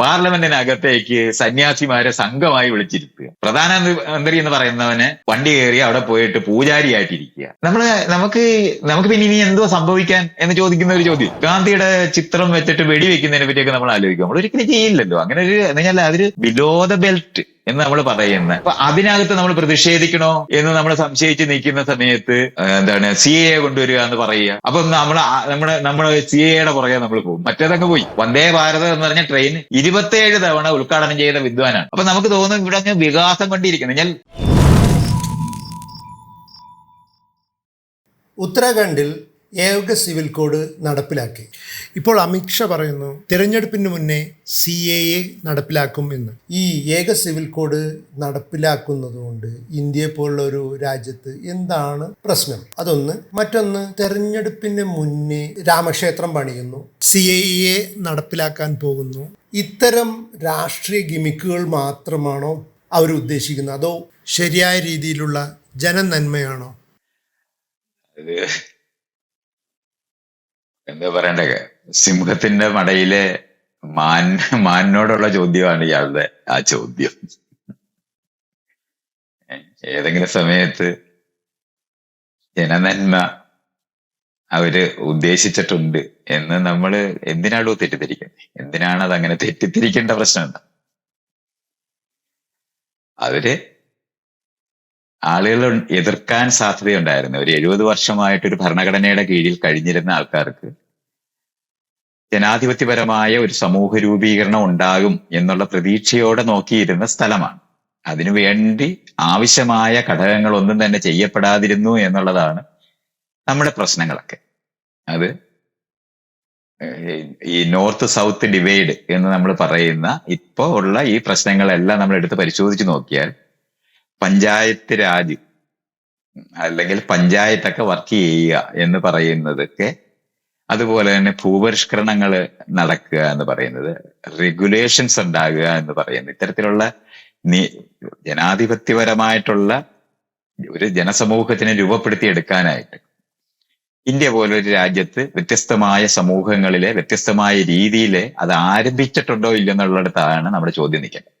പാർലമെന്റിനകത്തേക്ക് സന്യാസിമാരെ സംഘമായി വിളിച്ചിരുത്തുക പ്രധാനമന്ത്രി എന്ന് പറയുന്നവന് വണ്ടി കയറി അവിടെ പോയിട്ട് പൂജാരിയായിട്ടിരിക്കുക. നമ്മൾ നമുക്ക് നമുക്ക് പിന്നെ ഇനി എന്തോ സംഭവിക്കാൻ എന്ന് ചോദിക്കുന്ന ഒരു ചോദ്യം. ഗാന്ധിയുടെ ചിത്രം വെച്ചിട്ട് വെടിവെക്കുന്നതിനെ പറ്റിയൊക്കെ നമ്മൾ ആലോചിക്കും. നമ്മൾ ഒരിക്കലും ചെയ്യില്ലല്ലോ. അങ്ങനെ ഒരു എന്ന് പറഞ്ഞാൽ അതൊരു ബിലോ ദ ബെൽറ്റ് എന്ന് നമ്മൾ പറയുന്നത് അപ്പൊ അതിനകത്ത് നമ്മൾ പ്രതിഷേധിക്കണോ എന്ന് നമ്മൾ സംശയിച്ച് നിൽക്കുന്ന സമയത്ത് എന്താണ് സി എ കൊണ്ടുവരിക എന്ന് പറയുക. അപ്പൊ നമ്മൾ നമ്മുടെ നമ്മുടെ സി എയുടെ പുറകെ നമ്മൾ പോകും. മറ്റേതൊക്കെ പോയി. വന്ദേ ഭാരത് എന്ന് പറഞ്ഞ ട്രെയിൻ ഇരുപത്തിയേഴ് തവണ ഉദ്ഘാടനം ചെയ്ത വിദ്വാനാണ്. അപ്പൊ നമുക്ക് തോന്നും ഇവിടെ അങ്ങ് വികാസം കണ്ടിരിക്കുന്നത് ഞാൻ ഉത്തരാഖണ്ഡിൽ ഏക സിവിൽ കോഡ് നടപ്പിലാക്കി. ഇപ്പോൾ അമിത്ഷാ പറയുന്നു തിരഞ്ഞെടുപ്പിന് മുന്നേ സി എ എ നടപ്പിലാക്കും എന്ന്. ഈ ഏക സിവിൽ കോഡ് നടപ്പിലാക്കുന്നതുകൊണ്ട് ഇന്ത്യയെ പോലുള്ള ഒരു രാജ്യത്ത് എന്താണ് പ്രശ്നം? അതൊന്ന്. മറ്റൊന്ന് തെരഞ്ഞെടുപ്പിന് മുന്നേ രാമക്ഷേത്രം പണിയുന്നു. സി എ എ നടപ്പിലാക്കാൻ പോകുന്നു. ഇത്തരം രാഷ്ട്രീയ ഗിമിക്കുകൾ മാത്രമാണോ അവരുദ്ദേശിക്കുന്നത് അതോ ശരിയായ രീതിയിലുള്ള ജനനന്മയാണോ? എന്താ പറയണ്ടേ? സിംഹത്തിന്റെ മടയിലെ മാൻ മാനിനോടുള്ള ചോദ്യമാണ് ഇയാളുടെ ആ ചോദ്യം. ഏതെങ്കിലും സമയത്ത് ജനനന്മ അവർ ഉദ്ദേശിച്ചിട്ടുണ്ട് എന്ന് നമ്മൾ എന്തിനാണോ തെറ്റിദ്ധരിക്കുന്നത്? എന്തിനാണ് അത് അങ്ങനെ തെറ്റിദ്ധരിക്കേണ്ട പ്രശ്നം എന്താ അവർ ആളുകൾ എതിർക്കാൻ സാധ്യതയുണ്ടായിരുന്നു. ഒരു എഴുപത് വർഷമായിട്ട് ഒരു ഭരണഘടനയുടെ കീഴിൽ കഴിഞ്ഞിരുന്ന ആൾക്കാർക്ക് ജനാധിപത്യപരമായ ഒരു സമൂഹ രൂപീകരണം ഉണ്ടാകും എന്നുള്ള പ്രതീക്ഷയോടെ നോക്കിയിരുന്ന സ്ഥലമാണ്. അതിനുവേണ്ടി ആവശ്യമായ ഘടകങ്ങളൊന്നും തന്നെ ചെയ്യപ്പെടാതിരുന്നു എന്നുള്ളതാണ് നമ്മുടെ പ്രശ്നങ്ങളൊക്കെ. അത് ഈ നോർത്ത് സൗത്ത് ഡിവൈഡ് എന്ന് നമ്മൾ പറയുന്ന ഇപ്പോ ഉള്ള ഈ പ്രശ്നങ്ങളെല്ലാം നമ്മൾ എടുത്ത് പരിശോധിച്ച് നോക്കിയാൽ പഞ്ചായത്ത് രാജ് അല്ലെങ്കിൽ പഞ്ചായത്തൊക്കെ വർക്ക് ചെയ്യുക എന്ന് പറയുന്നതൊക്കെ അതുപോലെ തന്നെ ഭൂപരിഷ്കരണങ്ങൾ നടക്കുക എന്ന് പറയുന്നത് റെഗുലേഷൻസ് ഉണ്ടാകുക എന്ന് പറയുന്നത്. ഇത്തരത്തിലുള്ള ജനാധിപത്യപരമായിട്ടുള്ള ഒരു ജനസമൂഹത്തിനെ രൂപപ്പെടുത്തിയെടുക്കാനായിട്ട് ഇന്ത്യ പോലൊരു രാജ്യത്ത് വ്യത്യസ്തമായ സമൂഹങ്ങളിലെ വ്യത്യസ്തമായ രീതിയിലെ അത് ആരംഭിച്ചിട്ടുണ്ടോ ഇല്ലെന്നുള്ളിടത്താണ് നമ്മുടെ ചോദ്യം നിൽക്കുന്നത്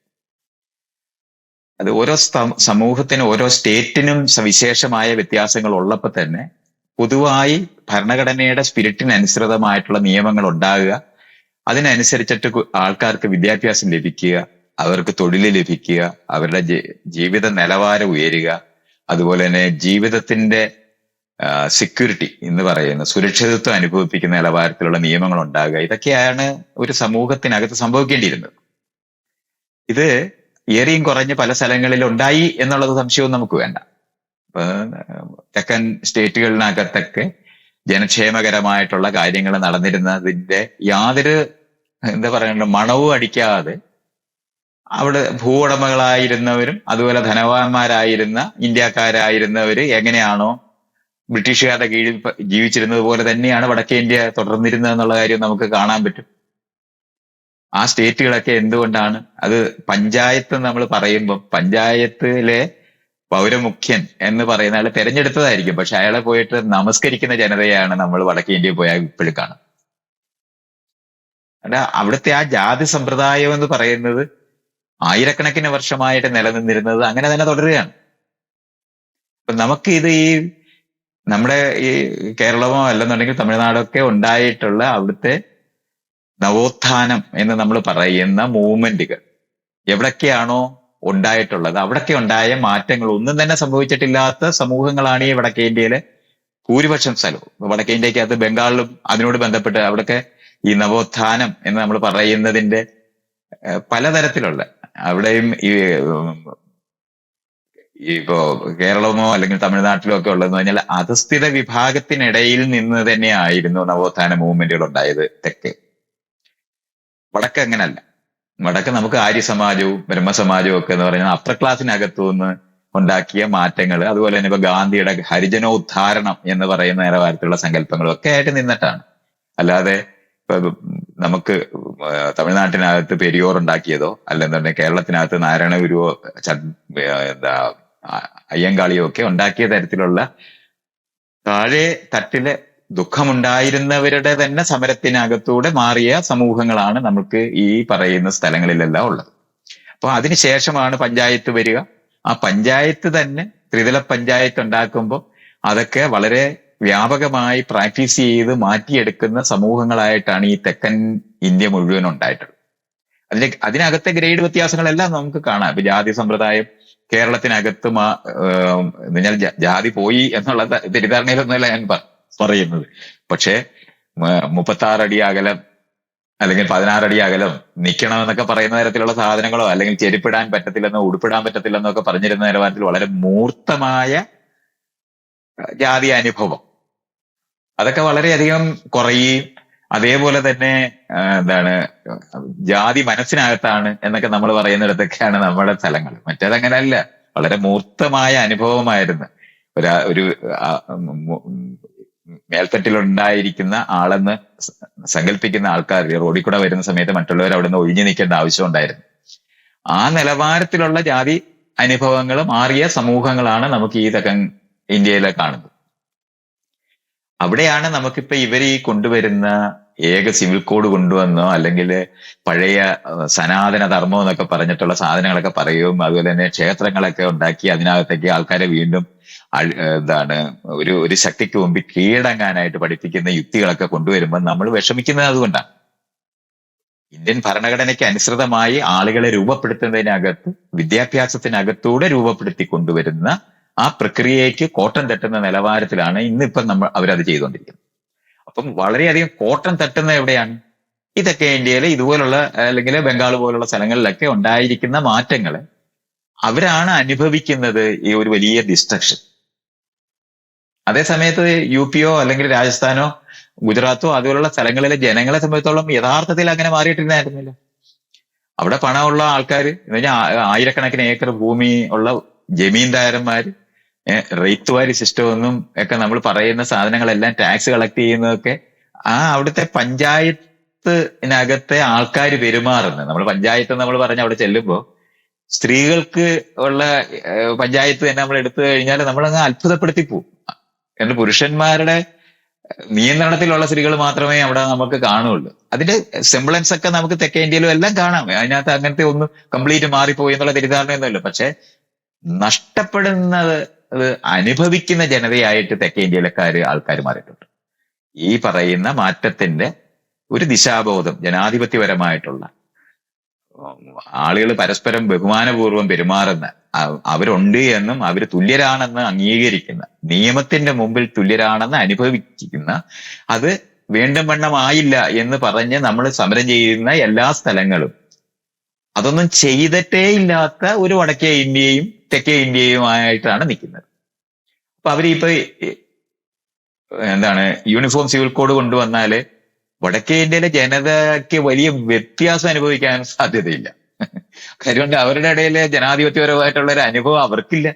അത് ഓരോ സമൂഹത്തിനും ഓരോ സ്റ്റേറ്റിനും സവിശേഷമായ വ്യത്യാസങ്ങൾ ഉള്ളപ്പോൾ തന്നെ പൊതുവായി ഭരണഘടനയുടെ സ്പിരിറ്റിനനുസൃതമായിട്ടുള്ള നിയമങ്ങൾ ഉണ്ടാകുക. അതിനനുസരിച്ചിട്ട് ആൾക്കാർക്ക് വിദ്യാഭ്യാസം ലഭിക്കുക. അവർക്ക് തൊഴിൽ ലഭിക്കുക. അവരുടെ ജീവിത നിലവാരം ഉയരുക. അതുപോലെ തന്നെ ജീവിതത്തിന്റെ സെക്യൂരിറ്റി എന്ന് പറയുന്ന സുരക്ഷിതത്വം അനുഭവിപ്പിക്കുന്ന നിലവാരത്തിലുള്ള നിയമങ്ങൾ ഉണ്ടാകുക. ഇതൊക്കെയാണ് ഒരു സമൂഹത്തിനകത്ത് സംഭവിക്കേണ്ടിയിരുന്നത്. ഇത് ഏറിയും കുറഞ്ഞ് പല സ്ഥലങ്ങളിൽ ഉണ്ടായി എന്നുള്ളത് സംശയവും നമുക്ക് വേണ്ട. തെക്കൻ സ്റ്റേറ്റുകളിനകത്തൊക്കെ ജനക്ഷേമകരമായിട്ടുള്ള കാര്യങ്ങൾ നടന്നിരുന്നതിന്റെ യാതൊരു എന്താ പറയണ്ട മണവും അടിക്കാതെ അവിടെ ഭൂവുടമകളായിരുന്നവരും അതുപോലെ ധനവാന്മാരായിരുന്ന ഇന്ത്യക്കാരായിരുന്നവര് എങ്ങനെയാണോ ബ്രിട്ടീഷുകാരുടെ കീഴിൽ ജീവിച്ചിരുന്നത് പോലെ തന്നെയാണ് വടക്കേ ഇന്ത്യ തുടർന്നിരുന്നത് എന്നുള്ള കാര്യം നമുക്ക് കാണാൻ പറ്റും. ആ സ്റ്റേറ്റുകളൊക്കെ എന്തുകൊണ്ടാണ്? അത് പഞ്ചായത്ത് നമ്മൾ പറയുമ്പോൾ പഞ്ചായത്തിലെ പൗരമുഖ്യൻ എന്ന് പറയുന്ന ആളെ തെരഞ്ഞെടുത്തതായിരിക്കും. പക്ഷെ അയാളെ പോയിട്ട് നമസ്കരിക്കുന്ന ജനതയാണ് നമ്മൾ വടക്കേ ഇന്ത്യയിൽ പോയാൽ ഇപ്പോഴും കാണാം അല്ല അവിടുത്തെ ആ ജാതി സമ്പ്രദായം എന്ന് പറയുന്നത് ആയിരക്കണക്കിന് വർഷമായിട്ട് നിലനിന്നിരുന്നത് അങ്ങനെ തന്നെ തുടരുകയാണ്. അപ്പൊ നമുക്ക് ഇത് ഈ നമ്മുടെ ഈ കേരളമോ അല്ലെന്നുണ്ടെങ്കിൽ തമിഴ്നാടൊക്കെ ഉണ്ടായിട്ടുള്ള അവിടുത്തെ നവോത്ഥാനം എന്ന് നമ്മൾ പറയുന്ന മൂവ്മെന്റുകൾ. എവിടൊക്കെയാണോ ഉണ്ടായിട്ടുള്ളത്. അവിടൊക്കെ ഉണ്ടായ മാറ്റങ്ങൾ ഒന്നും തന്നെ സംഭവിച്ചിട്ടില്ലാത്ത സമൂഹങ്ങളാണ് ഈ വടക്കേ ഇന്ത്യയിലെ ഭൂരിപക്ഷം സ്ഥലവും. വടക്കേ ഇന്ത്യക്കകത്ത് ബംഗാളിലും അതിനോട് ബന്ധപ്പെട്ട് അവിടൊക്കെ ഈ നവോത്ഥാനം എന്ന് നമ്മൾ പറയുന്നതിന്റെ പലതരത്തിലുള്ള അവിടെയും ഈ ഇപ്പോ കേരളമോ അല്ലെങ്കിൽ തമിഴ്നാട്ടിലോ ഒക്കെ ഉള്ളതെന്ന് പറഞ്ഞാൽ അധസ്ഥിത വിഭാഗത്തിനിടയിൽ നിന്ന് തന്നെയായിരുന്നു നവോത്ഥാന മൂവ്മെന്റുകൾ ഉണ്ടായത് തെക്ക്. വടക്ക് അങ്ങനല്ല. വടക്ക് നമുക്ക് ആര്യ സമാജവും ബ്രഹ്മസമാജവും ഒക്കെ എന്ന് പറയുന്നത് അപ്പർ ക്ലാസ്സിനകത്തു നിന്ന് ഉണ്ടാക്കിയ മാറ്റങ്ങൾ അതുപോലെ തന്നെ ഇപ്പൊ ഗാന്ധിയുടെ ഹരിജനോദ്ധാരണം എന്ന് പറയുന്ന നിലവാരത്തിലുള്ള സങ്കല്പങ്ങളും ഒക്കെ ആയിട്ട് നിന്നിട്ടാണ്. അല്ലാതെ നമുക്ക് തമിഴ്നാട്ടിനകത്ത് പെരിയോർ ഉണ്ടാക്കിയതോ അല്ലെന്നുണ്ടെങ്കിൽ കേരളത്തിനകത്ത് നാരായണ ഗുരുവോ എന്താ അയ്യങ്കാളിയോ ഒക്കെ ഉണ്ടാക്കിയ തരത്തിലുള്ള താഴെ തട്ടിലെ ദുഃഖമുണ്ടായിരുന്നവരുടെ തന്നെ സമരത്തിനകത്തൂടെ മാറിയ സമൂഹങ്ങളാണ് നമുക്ക് ഈ പറയുന്ന സ്ഥലങ്ങളിലെല്ലാം ഉള്ളത്. അപ്പൊ അതിനുശേഷമാണ് പഞ്ചായത്ത് വരിക. ആ പഞ്ചായത്ത് തന്നെ ത്രിതല പഞ്ചായത്ത് ഉണ്ടാക്കുമ്പോൾ അതൊക്കെ വളരെ വ്യാപകമായി പ്രാക്ടീസ് ചെയ്ത് മാറ്റിയെടുക്കുന്ന സമൂഹങ്ങളായിട്ടാണ് ഈ തെക്കൻ ഇന്ത്യ മുഴുവൻ ഉണ്ടായിട്ടുള്ളത്. അതിലെ അതിനകത്തെ ഗ്രേഡ് വ്യത്യാസങ്ങളെല്ലാം നമുക്ക് കാണാം. ഇപ്പൊ ജാതി സമ്പ്രദായം കേരളത്തിനകത്ത് മാ ജാതി പോയി എന്നുള്ള തെറ്റിദ്ധാരണയിലൊന്നുമല്ല ഞാൻ പ- പറയുന്നത്. പക്ഷേ മുപ്പത്തി അടി അകലം അല്ലെങ്കിൽ പതിനാറടി അകലം നിൽക്കണം എന്നൊക്കെ പറയുന്ന തരത്തിലുള്ള സാധനങ്ങളോ അല്ലെങ്കിൽ ചെരുപ്പിടാൻ പറ്റത്തില്ലെന്നോ ഉടുപ്പിടാൻ പറ്റത്തില്ലെന്നോ ഒക്കെ പറഞ്ഞിരുന്ന നിലവാരത്തിൽ വളരെ മൂർത്തമായ ജാതി അനുഭവം. അതൊക്കെ വളരെയധികം കുറയുകയും അതേപോലെ തന്നെ എന്താണ് ജാതി മനസ്സിനകത്താണ് എന്നൊക്കെ നമ്മൾ പറയുന്നിടത്തൊക്കെയാണ് നമ്മുടെ സ്ഥലങ്ങൾ. മറ്റേതങ്ങനല്ല. വളരെ മൂർത്തമായ അനുഭവമായിരുന്നു. ഒരു ഒരു മേൽത്തട്ടിലുണ്ടായിരിക്കുന്ന ആളെന്ന് സങ്കല്പിക്കുന്ന ആൾക്കാർ റോഡിൽ കൂടെ വരുന്ന സമയത്ത് മറ്റുള്ളവർ അവിടെ നിന്ന് ഒഴിഞ്ഞു നിൽക്കേണ്ട ആവശ്യം ഉണ്ടായിരുന്നു. ആ നിലവാരത്തിലുള്ള ജാതി അനുഭവങ്ങൾ മാറിയ സമൂഹങ്ങളാണ് നമുക്ക് ഈ തെക്കൻ ഇന്ത്യയിലെ കാണുന്നത്. അവിടെയാണ് നമുക്കിപ്പോ ഇവർ ഈ കൊണ്ടുവരുന്ന ഏക സിവിൽ കോഡ് കൊണ്ടുവന്നോ അല്ലെങ്കിൽ പഴയ സനാതന ധർമ്മം എന്നൊക്കെ പറഞ്ഞിട്ടുള്ള സാധനങ്ങളൊക്കെ പറയും അതുപോലെ തന്നെ ക്ഷേത്രങ്ങളൊക്കെ ഉണ്ടാക്കി അതിനകത്തേക്ക് ആൾക്കാരെ വീണ്ടും എന്താണ് ഒരു ഒരു ശക്തിക്ക് മുമ്പിൽ കീഴടങ്ങാനായിട്ട് പഠിപ്പിക്കുന്ന യുക്തികളൊക്കെ കൊണ്ടുവരുമ്പോൾ നമ്മൾ വിഷമിക്കുന്നത് അതുകൊണ്ടാണ്. ഇന്ത്യൻ ഭരണഘടനയ്ക്ക് അനുസൃതമായി ആളുകളെ രൂപപ്പെടുത്തുന്നതിനകത്ത് വിദ്യാഭ്യാസത്തിനകത്തൂടെ രൂപപ്പെടുത്തി കൊണ്ടുവരുന്ന ആ പ്രക്രിയയ്ക്ക് കോട്ടം തട്ടുന്ന നിലവാരത്തിലാണ് ഇന്നിപ്പം നമ്മൾ അവരത് ചെയ്തുകൊണ്ടിരിക്കുന്നത്. അപ്പം വളരെയധികം കോട്ടം തട്ടുന്ന എവിടെയാണ്? ഇതൊക്കെ ഇന്ത്യയിൽ ഇതുപോലുള്ള അല്ലെങ്കിൽ ബംഗാൾ പോലുള്ള സ്ഥലങ്ങളിലൊക്കെ ഉണ്ടായിരിക്കുന്ന മാറ്റങ്ങൾ അവരാണ് അനുഭവിക്കുന്നത് ഈ ഒരു വലിയ ഡിസ്ട്രക്ഷൻ അതേ സമയത്ത് യു പിയോ അല്ലെങ്കിൽ രാജസ്ഥാനോ ഗുജറാത്തോ അതുപോലുള്ള സ്ഥലങ്ങളിലെ ജനങ്ങളെ സംബന്ധിച്ചോളം യഥാർത്ഥത്തിൽ അങ്ങനെ മാറിയിട്ടിരുന്നായിരുന്നില്ല അവിടെ പണമുള്ള ആൾക്കാർ എന്ന് പറഞ്ഞാൽ ആയിരക്കണക്കിന് ഏക്കർ ഭൂമി ഉള്ള ജമീന്ദാരന്മാര് റേറ്റ് വാരി സിസ്റ്റം ഒന്നും ഒക്കെ നമ്മൾ പറയുന്ന സാധനങ്ങളെല്ലാം ടാക്സ് കളക്ട് ചെയ്യുന്നതൊക്കെ ആ അവിടുത്തെ പഞ്ചായത്തിനകത്തെ ആൾക്കാർ പെരുമാറുന്നത്. നമ്മൾ പഞ്ചായത്ത് നമ്മൾ പറഞ്ഞ അവിടെ ചെല്ലുമ്പോൾ സ്ത്രീകൾക്ക് ഉള്ള പഞ്ചായത്ത് തന്നെ നമ്മൾ എടുത്തു കഴിഞ്ഞാൽ നമ്മൾ നമ്മളങ്ങ് അത്ഭുതപ്പെടുത്തി പോകും എന്നാൽ പുരുഷന്മാരുടെ നിയന്ത്രണത്തിലുള്ള സ്ത്രീകൾ മാത്രമേ അവിടെ നമുക്ക് കാണുള്ളൂ. അതിന്റെ സിംബ്ലൻസ് ഒക്കെ നമുക്ക് തെക്കേ ഇന്ത്യയിലും എല്ലാം കാണാം. അതിനകത്ത് അങ്ങനത്തെ ഒന്നും കംപ്ലീറ്റ് മാറിപ്പോയി എന്നുള്ള തെറ്റിദ്ധാരണയൊന്നുമില്ല. പക്ഷെ നഷ്ടപ്പെടുന്നത് അത് അനുഭവിക്കുന്ന ജനതയായിട്ട് തെക്കേ ഇന്ത്യയിലെക്കാര് ആൾക്കാർ മാറിയിട്ടുണ്ട്. ഈ പറയുന്ന മാറ്റത്തിന്റെ ഒരു ദിശാബോധം ജനാധിപത്യപരമായിട്ടുള്ള ആളുകൾ പരസ്പരം ബഹുമാനപൂർവം പെരുമാറുന്ന അവരുണ്ട് എന്നും അവർ തുല്യരാണെന്ന് അംഗീകരിക്കുന്ന നിയമത്തിന്റെ മുമ്പിൽ തുല്യരാണെന്ന് അനുഭവിക്കുന്ന അത് വീണ്ടും വണ്ണമായില്ല എന്ന് പറഞ്ഞ് നമ്മൾ സമരം ചെയ്യുന്ന എല്ലാ സ്ഥലങ്ങളും അതൊന്നും ചെയ്തിട്ടേ ഇല്ലാത്ത ഒരു വടക്കേ ഇന്ത്യയും തെക്കേ ഇന്ത്യയുമായിട്ടാണ് നിൽക്കുന്നത്. അപ്പൊ അവരിപ്പോ എന്താണ് യൂണിഫോം സിവിൽ കോഡ് കൊണ്ടുവന്നാൽ വടക്കേ ഇന്ത്യയിലെ ജനതയ്ക്ക് വലിയ വ്യത്യാസം അനുഭവിക്കാൻ സാധ്യതയില്ല. കാര്യം അവരുടെ ഇടയിലെ ജനാധിപത്യപരമായിട്ടുള്ള ഒരു അനുഭവം അവർക്കില്ല.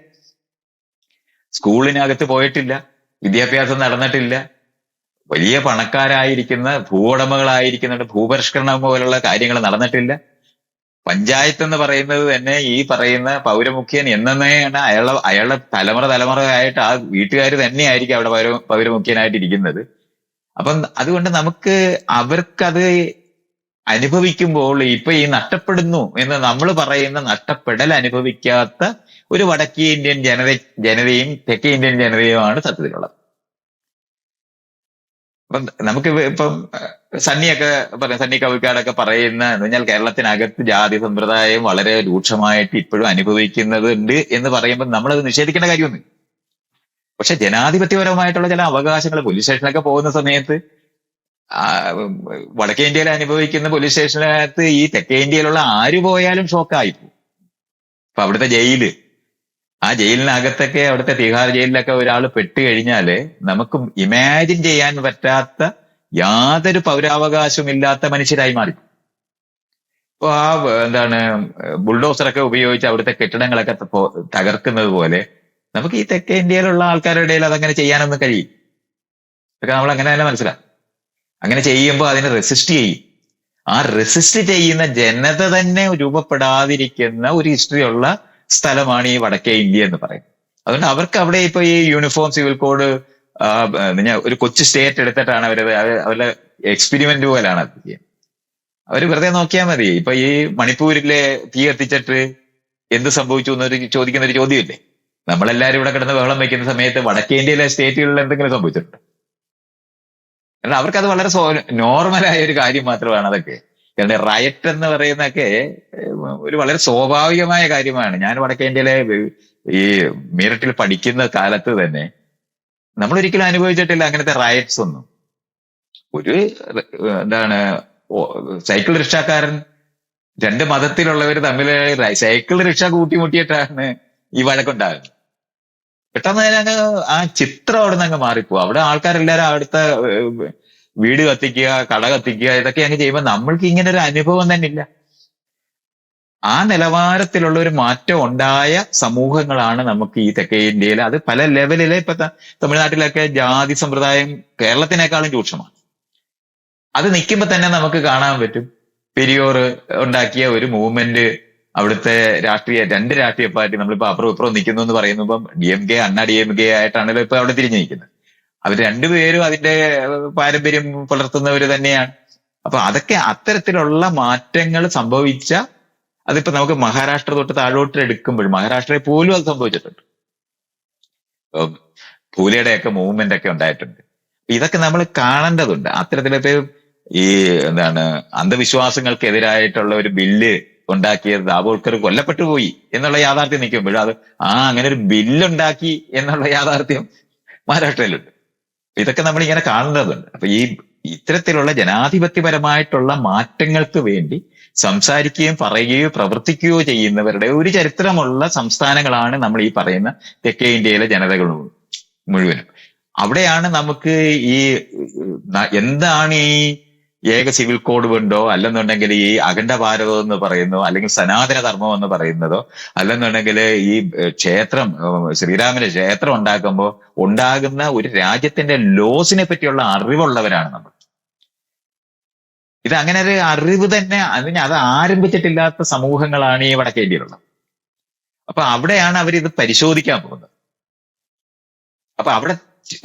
സ്കൂളിനകത്ത് പോയിട്ടില്ല. വിദ്യാഭ്യാസം നടന്നിട്ടില്ല. വലിയ പണക്കാരായിരിക്കുന്ന ഭൂവുടമകളായിരിക്കുന്നുണ്ട് ഭൂപരിഷ്കരണം പോലുള്ള കാര്യങ്ങൾ നടന്നിട്ടില്ല. പഞ്ചായത്ത് എന്ന് പറയുന്നത് തന്നെ ഈ പറയുന്ന പൗരമുഖ്യൻ എന്നേയാണ് അയാളെ അയാളുടെ തലമുറ തലമുറയായിട്ട് ആ വീട്ടുകാർ തന്നെയായിരിക്കും അവിടെ പൗര പൗരമുഖ്യനായിട്ട് ഇരിക്കുന്നത്. അപ്പം അതുകൊണ്ട് നമുക്ക് അവർക്കത് അനുഭവിക്കുമ്പോൾ ഇപ്പൊ ഈ നഷ്ടപ്പെടുന്നു എന്ന് നമ്മൾ പറയുന്ന നഷ്ടപ്പെടൽ അനുഭവിക്കാത്ത ഒരു വടക്കേ ഇന്ത്യൻ ജനത ജനതയും തെക്കേ ഇന്ത്യൻ ജനതയുമാണ് സത്യത്തിലുള്ളത്. അപ്പം നമുക്ക് ഇപ്പം സന്നിയൊക്കെ സണ്ണിയൊക്കെ സന്നി കവിക്കാടൊക്കെ പറയുന്ന എന്ന് പറഞ്ഞാൽ കേരളത്തിനകത്ത് ജാതി സമ്പ്രദായം വളരെ രൂക്ഷമായിട്ട് ഇപ്പോഴും അനുഭവിക്കുന്നുണ്ട് എന്ന് പറയുമ്പോൾ നമ്മളത് നിഷേധിക്കേണ്ട കാര്യമൊന്നും പക്ഷെ ജനാധിപത്യപരമായിട്ടുള്ള ചില അവകാശങ്ങൾ പോലീസ് സ്റ്റേഷനിലൊക്കെ പോകുന്ന സമയത്ത് വടക്കേ ഇന്ത്യയിൽ അനുഭവിക്കുന്ന പോലീസ് സ്റ്റേഷനകത്ത് ഈ തെക്കേ ഇന്ത്യയിലുള്ള ആര് പോയാലും ഷോക്കായി പോകും ഇപ്പൊ അവിടുത്തെ ജയിൽ ആ ജയിലിനകത്തൊക്കെ അവിടുത്തെ തിഹാർ ജയിലിലൊക്കെ ഒരാൾ പെട്ട് കഴിഞ്ഞാൽ നമുക്ക് ഇമാജിൻ ചെയ്യാൻ പറ്റാത്ത യാതൊരു പൗരാവകാശവും ഇല്ലാത്ത മനുഷ്യരായി മാറി. ഇപ്പൊ ആ എന്താണ് ബുൾഡോസറൊക്കെ ഉപയോഗിച്ച് അവിടുത്തെ കെട്ടിടങ്ങളൊക്കെ തകർക്കുന്നത് പോലെ നമുക്ക് ഈ തെക്കേ ഇന്ത്യയിലുള്ള ആൾക്കാരുടെ ഇടയിൽ അതങ്ങനെ ചെയ്യാനൊന്നും കഴിയും ഇതൊക്കെ നമ്മൾ അങ്ങനെ തന്നെ മനസ്സിലാക്കും അങ്ങനെ ചെയ്യുമ്പോൾ അതിനെ റെസിസ്റ്റ് ചെയ്യും. ആ റെസിസ്റ്റ് ചെയ്യുന്ന ജനത തന്നെ രൂപപ്പെടാതിരിക്കുന്ന ഒരു ഹിസ്റ്ററി ഉള്ള സ്ഥലമാണ് ഈ വടക്കേ ഇന്ത്യ എന്ന് പറയുന്നത്. അതുകൊണ്ട് അവർക്ക് അവിടെ ഇപ്പൊ ഈ യൂണിഫോം സിവിൽ കോഡ് പിന്നെ ഒരു കൊച്ചു സ്റ്റേറ്റ് എടുത്തിട്ടാണ് അവരത് അവർ അവരുടെ എക്സ്പെരിമെന്റ് പോലാണ് അത് അവർ വെറുതെ നോക്കിയാൽ മതി. ഇപ്പൊ ഈ മണിപ്പൂരിലെ തീ കത്തിച്ചിട്ട് എന്ത് സംഭവിച്ചു എന്നൊരു ചോദിക്കുന്ന ഒരു ചോദ്യമില്ലേ? നമ്മളെല്ലാരും ഇവിടെ കിടന്ന് ബഹളം വെക്കുന്ന സമയത്ത് വടക്കേ ഇന്ത്യയിലെ സ്റ്റേറ്റുകളിൽ എന്തെങ്കിലും സംഭവിച്ചിട്ടുണ്ട്? കാരണം അവർക്ക് അത് വളരെ നോർമലായ ഒരു കാര്യം മാത്രമാണ് അതൊക്കെ. കാരണം റയറ്റ് എന്ന് പറയുന്നതൊക്കെ ഏഹ്, ഒരു വളരെ സ്വാഭാവികമായ കാര്യമാണ്. ഞാൻ വടക്കേ ഇന്ത്യയിലെ ഈ മീററ്റിൽ പഠിക്കുന്ന കാലത്ത് തന്നെ നമ്മൾ ഒരിക്കലും അനുഭവിച്ചിട്ടില്ല അങ്ങനത്തെ റയറ്റ്സ് ഒന്നും. ഒരു എന്താണ് സൈക്കിൾ റിക്ഷക്കാരൻ രണ്ട് മതത്തിലുള്ളവർ തമ്മിൽ സൈക്കിൾ റിക്ഷ കൂട്ടിമുട്ടിയിട്ടാണ് ഈ വഴക്കുണ്ടാകുന്നത്. പെട്ടെന്ന് തന്നെ അങ്ങ് ആ ചിത്രം അവിടെ നിന്ന് അങ്ങ് മാറിപ്പോ അവിടെ ആൾക്കാരെല്ലാരും അവിടുത്തെ വീട് കത്തിക്കുക കട കത്തിക്കുക ഇതൊക്കെ അങ്ങ് ചെയ്യുമ്പോൾ നമ്മൾക്ക് ഇങ്ങനെ ഒരു അനുഭവം തന്നെ ഇല്ല. ആ നിലവാരത്തിലുള്ള ഒരു മാറ്റം ഉണ്ടായ സമൂഹങ്ങളാണ് നമുക്ക് ഈ തെക്കേ ഇന്ത്യയിൽ അത് പല ലെവലിലെ ഇപ്പൊ തമിഴ്നാട്ടിലൊക്കെ ജാതി സമ്പ്രദായം കേരളത്തിനേക്കാളും രൂക്ഷമാണ്. അത് നിൽക്കുമ്പോൾ തന്നെ നമുക്ക് കാണാൻ പറ്റും. പെരിയോർ ഉണ്ടാക്കിയ ഒരു മൂവ്മെന്റ് അവിടുത്തെ രാഷ്ട്രീയ രണ്ട് രാഷ്ട്രീയ പാർട്ടി നമ്മളിപ്പോ അപ്പുറം ഇപ്പുറം നിൽക്കുന്നു എന്ന് പറയുമ്പോൾ ഡി എം കെ അണ്ണ ഡി എം കെ ആയിട്ടാണല്ലോ ഇപ്പൊ അവിടെ തിരിഞ്ഞു നിൽക്കുന്നത്. അവർ രണ്ടുപേരും അതിന്റെ പാരമ്പര്യം പുലർത്തുന്നവർ തന്നെയാണ്. അപ്പൊ അതൊക്കെ അത്തരത്തിലുള്ള മാറ്റങ്ങൾ സംഭവിച്ച അതിപ്പോ നമുക്ക് മഹാരാഷ്ട്ര തൊട്ട് താഴോട്ട് എടുക്കുമ്പോൾ മഹാരാഷ്ട്രയെ പോലും അത് സംഭവിച്ചിട്ടുണ്ട്. ഭൂലയുടെ ഒക്കെ മൂവ്മെന്റ് ഒക്കെ ഉണ്ടായിട്ടുണ്ട്. ഇതൊക്കെ നമ്മൾ കാണേണ്ടതുണ്ട്. അത്തരത്തിലൊക്കെ ഈ എന്താണ് അന്ധവിശ്വാസങ്ങൾക്കെതിരായിട്ടുള്ള ഒരു ബില്ല് ഉണ്ടാക്കിയ ദാബോൾക്കർ കൊല്ലപ്പെട്ടു പോയി എന്നുള്ള യാഥാർത്ഥ്യം നിൽക്കുമ്പോഴും അത് ആ അങ്ങനെ ഒരു ബില്ലുണ്ടാക്കി എന്നുള്ള യാഥാർത്ഥ്യം മഹാരാഷ്ട്രയിലുണ്ട്. ഇതൊക്കെ നമ്മൾ ഇങ്ങനെ കാണേണ്ടതുണ്ട് അപ്പൊ ഈ ഇത്തരത്തിലുള്ള ജനാധിപത്യപരമായിട്ടുള്ള മാറ്റങ്ങൾക്ക് വേണ്ടി സംസാരിക്കുകയും പറയുകയോ പ്രവർത്തിക്കുകയോ ചെയ്യുന്നവരുടെ ഒരു ചരിത്രമുള്ള സംസ്ഥാനങ്ങളാണ് നമ്മൾ ഈ പറയുന്ന തെക്കേ ഇന്ത്യയിലെ ജനതകൾ മുഴുവനും. അവിടെയാണ് നമുക്ക് ഈ എന്താണ് ഈ ഏക സിവിൽ കോഡ് ഉണ്ടോ അല്ലെന്നുണ്ടെങ്കിൽ ഈ അഖണ്ഡ ഭാരതം എന്ന് പറയുന്നു അല്ലെങ്കിൽ സനാതന ധർമ്മം എന്ന് പറയുന്നതോ അല്ലെന്നുണ്ടെങ്കിൽ ഈ ക്ഷേത്രം ശ്രീരാമന് ക്ഷേത്രം ഉണ്ടാക്കുമ്പോൾ ഉണ്ടാകുന്ന ഒരു രാജ്യത്തിന്റെ ലോസിനെ പറ്റിയുള്ള അറിവുള്ളവരാണ് നമ്മൾ. ഇത് അങ്ങനെ ഒരു അറിവ് തന്നെ അതിന് അത് ആരംഭിച്ചിട്ടില്ലാത്ത സമൂഹങ്ങളാണ് ഈ വടക്കേ ഇന്ത്യയിലുള്ളത് അപ്പൊ അവിടെയാണ് അവരിത് പരിശോധിക്കാൻ പോകുന്നത്. അപ്പൊ അവിടെ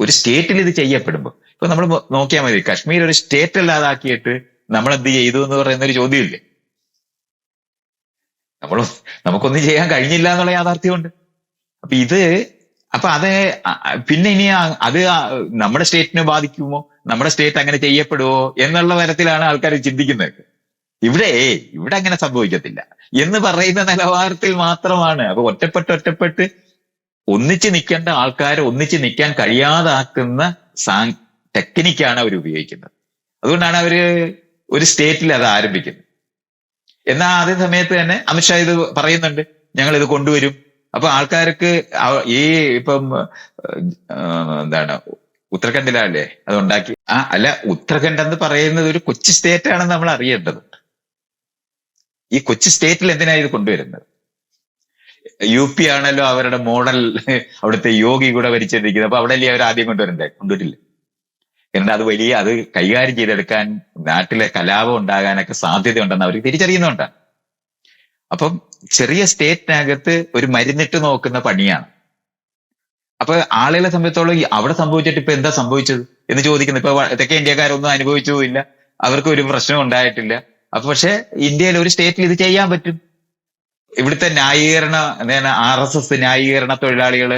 ഒരു സ്റ്റേറ്റിൽ ഇത് ചെയ്യപ്പെടുമ്പോൾ. ഇപ്പൊ നമ്മൾ നോക്കിയാൽ മതി കശ്മീർ ഒരു സ്റ്റേറ്റ് അല്ലാതാക്കിയിട്ട് നമ്മൾ എന്ത് ചെയ്തു എന്ന് പറയുന്ന ഒരു ചോദ്യമില്ലേ? നമ്മൾ നമുക്കൊന്നും ചെയ്യാൻ കഴിഞ്ഞില്ല എന്നുള്ള യാഥാർത്ഥ്യമുണ്ട്. അപ്പൊ ഇത് അപ്പൊ അത് പിന്നെ ഇനി അത് നമ്മുടെ സ്റ്റേറ്റിനെ ബാധിക്കുമോ? നമ്മുടെ സ്റ്റേറ്റ് അങ്ങനെ ചെയ്യപ്പെടുമോ എന്നുള്ള തരത്തിലാണ് ആൾക്കാർ ചിന്തിക്കുന്നത്. ഇവിടെ ഇവിടെ അങ്ങനെ സംഭവിക്കത്തില്ല. എന്ന് പറയുന്ന നിലവാരത്തിൽ മാത്രമാണ്. അപ്പൊ ഒറ്റപ്പെട്ട് ഒറ്റപ്പെട്ട് ഒന്നിച്ച് നിൽക്കേണ്ട ആൾക്കാരെ ഒന്നിച്ച് നിൽക്കാൻ കഴിയാതാക്കുന്ന സാ ടെക്നിക്കാണ് അവർ ഉപയോഗിക്കുന്നത്. അതുകൊണ്ടാണ് അവർ ഒരു സ്റ്റേറ്റിൽ അത് ആരംഭിക്കുന്നത്. എന്നാൽ അതേ സമയത്ത് തന്നെ അമിത്ഷാ ഇത് പറയുന്നുണ്ട് ഞങ്ങൾ ഇത് കൊണ്ടുവരും. അപ്പൊ ആൾക്കാർക്ക് ഈ ഇപ്പം എന്താണ് ഉത്തരാഖണ്ഡിലല്ലേ അത് ഉണ്ടാക്കി? ആ അല്ല ഉത്തരാഖണ്ഡ് എന്ന് പറയുന്നത് ഒരു കൊച്ചു സ്റ്റേറ്റ് ആണെന്ന് നമ്മൾ അറിയേണ്ടത് ഈ കൊച്ചു സ്റ്റേറ്റിൽ എന്തിനാണ് ഇത് കൊണ്ടുവരുന്നത്? യു പി ആണല്ലോ അവരുടെ മോഡൽ അവിടുത്തെ യോഗി കൂടെ ഭരിച്ചിരിക്കുന്നത് അപ്പൊ അവിടെയല്ലേ അവർ ആദ്യം കൊണ്ടുവരണ്ടേ? കൊണ്ടുവരില്ല. എന്നിട്ട് അത് വലിയ അത് കൈകാര്യം ചെയ്തെടുക്കാൻ നാട്ടിലെ കലാപം ഉണ്ടാകാനൊക്കെ സാധ്യത ഉണ്ടെന്ന് അവർ തിരിച്ചറിയുന്നുണ്ടാണ് അപ്പം ചെറിയ സ്റ്റേറ്റിനകത്ത് ഒരു മരുന്നിട്ട് നോക്കുന്ന പണിയാണ്. അപ്പൊ ആളുകളെ സംബന്ധിച്ചോളം അവിടെ സംഭവിച്ചിട്ട് ഇപ്പൊ എന്താ സംഭവിച്ചത് എന്ന് ചോദിക്കുന്നത് ഇപ്പൊ തെക്കേ ഇന്ത്യക്കാരൊന്നും അനുഭവിച്ചതുമില്ല. അവർക്ക് ഒരു പ്രശ്നം ഉണ്ടായിട്ടില്ല. അപ്പൊ പക്ഷെ ഇന്ത്യയിൽ ഒരു സ്റ്റേറ്റിൽ ഇത് ചെയ്യാൻ പറ്റും. ഇവിടുത്തെ ന്യായീകരണ ആർ എസ് എസ് ന്യായീകരണ തൊഴിലാളികൾ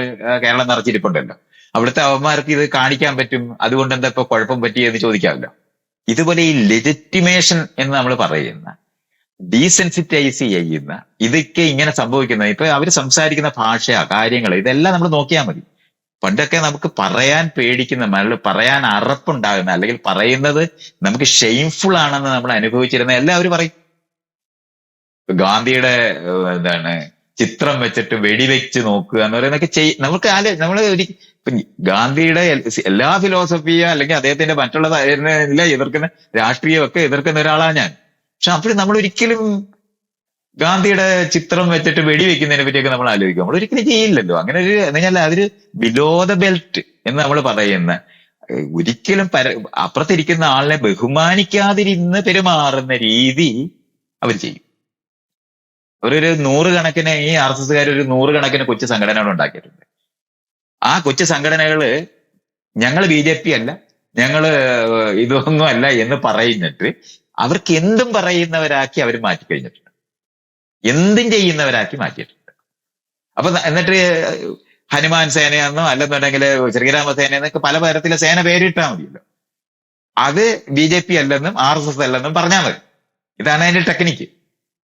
കേരളം നിറച്ചിരിപ്പുണ്ടല്ലോ. അവിടുത്തെ അവന്മാർക്ക് ഇത് കാണിക്കാൻ പറ്റും. അതുകൊണ്ട് എന്താ ഇപ്പൊ കുഴപ്പം പറ്റിയെന്ന് ചോദിക്കാമല്ലോ. ഇതുപോലെ ഈ ലെജിറ്റിമേഷൻ എന്ന് നമ്മൾ പറയുന്ന ഡീസെൻസിറ്റൈസ് ചെയ്യുന്ന ഇതൊക്കെ ഇങ്ങനെ സംഭവിക്കുന്നത് ഇപ്പൊ അവർ സംസാരിക്കുന്ന ഭാഷ കാര്യങ്ങൾ ഇതെല്ലാം നമ്മൾ നോക്കിയാൽ മതി. പണ്ടൊക്കെ നമുക്ക് പറയാൻ പേടിക്കുന്ന അല്ലെങ്കിൽ പറയാൻ അറപ്പുണ്ടാകുന്ന അല്ലെങ്കിൽ പറയുന്നത് നമുക്ക് ഷെയിംഫുൾ ആണെന്ന് നമ്മൾ അനുഭവിച്ചിരുന്ന എല്ലാവരും പറയും. ഗാന്ധിയുടെ എന്താണ് ചിത്രം വെച്ചിട്ട് വെടിവെച്ച് നോക്കുക എന്ന് പറയുന്നതൊക്കെ ചെയ് നമുക്ക് ആലോ നമ്മൾ ഒരു ഗാന്ധിയുടെ എല്ലാ ഫിലോസഫിയും അല്ലെങ്കിൽ അദ്ദേഹത്തിന്റെ മറ്റുള്ള എതിർക്കുന്ന രാഷ്ട്രീയമൊക്കെ എതിർക്കുന്ന ഒരാളാണ് ഞാൻ. പക്ഷെ അപ്പോൾ നമ്മൾ ഒരിക്കലും ഗാന്ധിയുടെ ചിത്രം വെച്ചിട്ട് വെടിവെക്കുന്നതിനെ പറ്റിയൊക്കെ നമ്മൾ ആലോചിക്കും. നമ്മൾ ഒരിക്കലും ചെയ്യില്ലല്ലോ. അങ്ങനെ ഒരു എന്ന് പറഞ്ഞാൽ അതൊരു ബിലോ ദ ബെൽറ്റ് എന്ന് നമ്മൾ പറയുന്ന ഒരിക്കലും പര അപ്പുറത്തിരിക്കുന്ന ആളിനെ ബഹുമാനിക്കാതിരുന്ന് പെരുമാറുന്ന രീതി അവർ ചെയ്യും. അവരൊരു നൂറുകണക്കിന് ഈ ആർ എസ് എസ്കാർ ഒരു നൂറുകണക്കിന് കൊച്ചു സംഘടനകൾ ഉണ്ടാക്കിയിട്ടുണ്ട്. ആ കൊച്ചു സംഘടനകൾ ഞങ്ങൾ ബി ജെ പി അല്ല ഞങ്ങൾ ഇതൊന്നും അല്ല എന്ന് പറയുന്നിട്ട് അവർക്ക് എന്തും പറയുന്നവരാക്കി അവർ മാറ്റി കഴിഞ്ഞിട്ടുണ്ട് എന്തും ചെയ്യുന്നവരാക്കി മാറ്റിയിട്ടുണ്ട്. അപ്പൊ എന്നിട്ട് ഹനുമാൻ സേനയെന്നോ അല്ലെന്നുണ്ടെങ്കിൽ ശ്രീരാമസേന എന്നൊക്കെ പല തരത്തിലെ സേന പേരിട്ടാൽ മതിയല്ലോ. അത് ബി ജെ പി അല്ലെന്നും ആർ എസ് എസ് അല്ലെന്നും പറഞ്ഞാൽ മതി. ഇതാണ് അതിന്റെ ടെക്നിക്ക്.